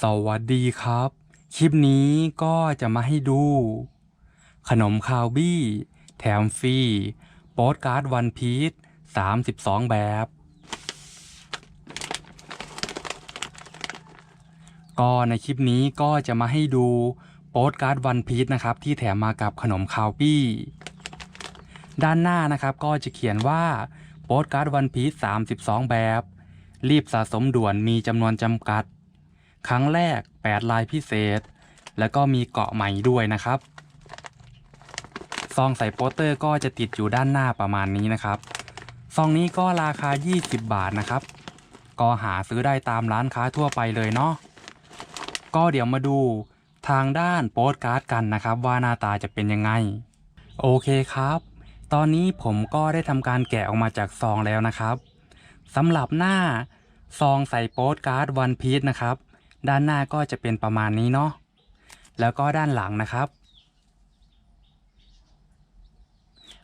สวัสดีครับ คลิปนี้ก็จะมาให้ดู ขนมคาวบี้ แถมฟรีโปสการ์ดวันพีช32 แบบ ก็ในคลิปนี้ก็จะมาให้ดูโปสการ์ดวันพีชนะครับ ที่แถมมากับขนมคาวบี้ด้านหน้านะครับก็จะเขียนว่าโปสการ์ดวันพีช32 แบบ รีบสะสมด่วนมีจำนวนจำกัด ครั้งแรก 8 ลายพิเศษ แล้วก็มีเกาะใหม่ด้วยนะครับ ซองใส่โปสเตอร์ก็จะติดอยู่ด้านหน้าประมาณนี้นะครับ ซองนี้ก็ราคา 20 บาทนะครับ ก็หาซื้อได้ตามร้านค้าทั่วไปเลยเนาะ ก็เดี๋ยวมาดูทางด้านโปสการ์ดกันนะครับ ว่าหน้าตาจะเป็นยังไง โอเคครับ ตอนนี้ผมก็ได้ทำการแกะออกมาจากซองแล้วนะครับสำหรับหน้าซองใส่โปสการ์ดวันพีชนะครับ ด้านหน้าก็จะเป็นประมาณนี้เนาะแล้วก็ด้านหลังนะครับ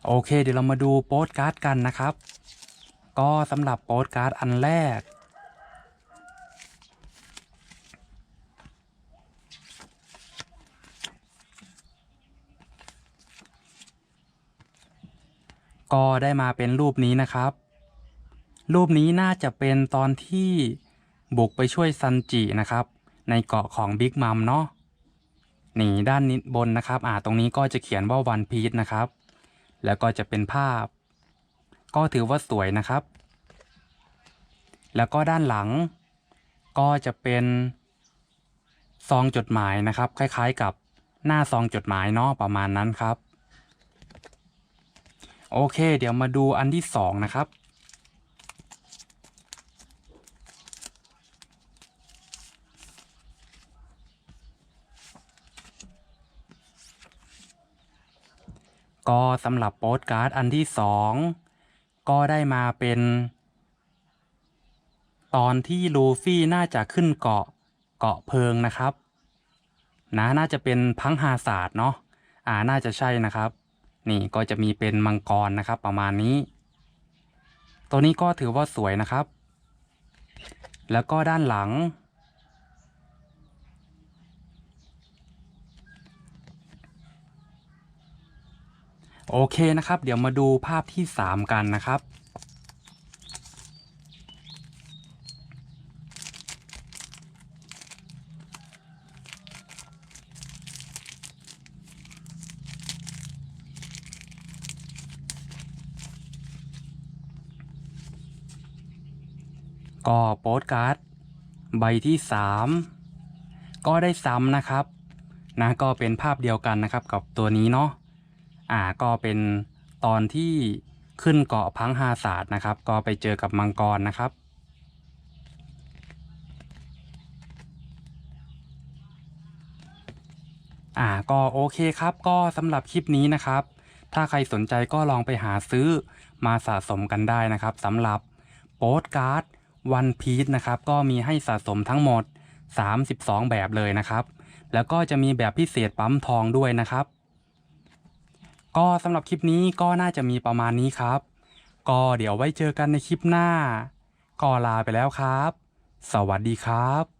โอเค เดี๋ยวเรามาดูโปสการ์ดกันนะครับ ก็สำหรับโปสการ์ดอันแรก ก็ได้มาเป็นรูปนี้นะครับ รูปนี้น่าจะเป็นตอนที่ บุกไปช่วยซันจินะครับ ในเกาะของบิ๊กมัมเนาะนี่ด้านนี้บนนะครับอ่าตรงนี้ก็จะเขียนว่าวันพีชนะครับ แล้วก็จะเป็นภาพ ก็ถือว่าสวยนะครับ แล้วก็ด้านหลัง ก็จะเป็นซองจดหมายนะครับ คล้ายๆกับหน้าซองจดหมายเนาะประมาณนั้นครับ โอเค เดี๋ยวมาดูอันที่สองนะครับ ก็สำหรับโปสการ์ดอันที่สองก็ได้มาเป็น ตอนที่ลูฟี่น่าจะขึ้นเกาะเกาะเพิงนะครับนะน่าจะเป็นพังฮาศาสตร์เนาะอ่าน่าจะใช่นะครับ นี่ก็จะมีเป็นมังกรนะครับ ประมาณนี้ ตัวนี้ก็ถือว่าสวยนะครับ แล้วก็ด้านหลัง โอเคนะครับ เดี๋ยวมาดูภาพที่ 3 กันนะครับ ก็โปสการ์ดใบที่ 3 ก็ได้ซ้ำนะครับนะก็เป็นภาพเดียวกันนะครับกับตัวนี้เนาะ อ่าก็เป็นตอนที่ขึ้นเกาะพังฮาศาสตร์นะครับ ก็ไปเจอกับมังกรนะครับ อ่าก็โอเคครับก็สำหรับคลิปนี้นะครับ ถ้าใครสนใจก็ลองไปหาซื้อมาสะสมกันได้นะครับสำหรับโปสการ์ดวันพีชนะครับ ก็มีให้สะสมทั้งหมด 32 แบบเลยนะครับ แล้วก็จะมีแบบพิเศษปั๊มทองด้วยนะครับ ก็สำหรับคลิปนี้ก็น่าจะมีประมาณนี้ครับ ก็เดี๋ยวไว้เจอกันในคลิปหน้า ก็ลาไปแล้วครับ สวัสดีครับ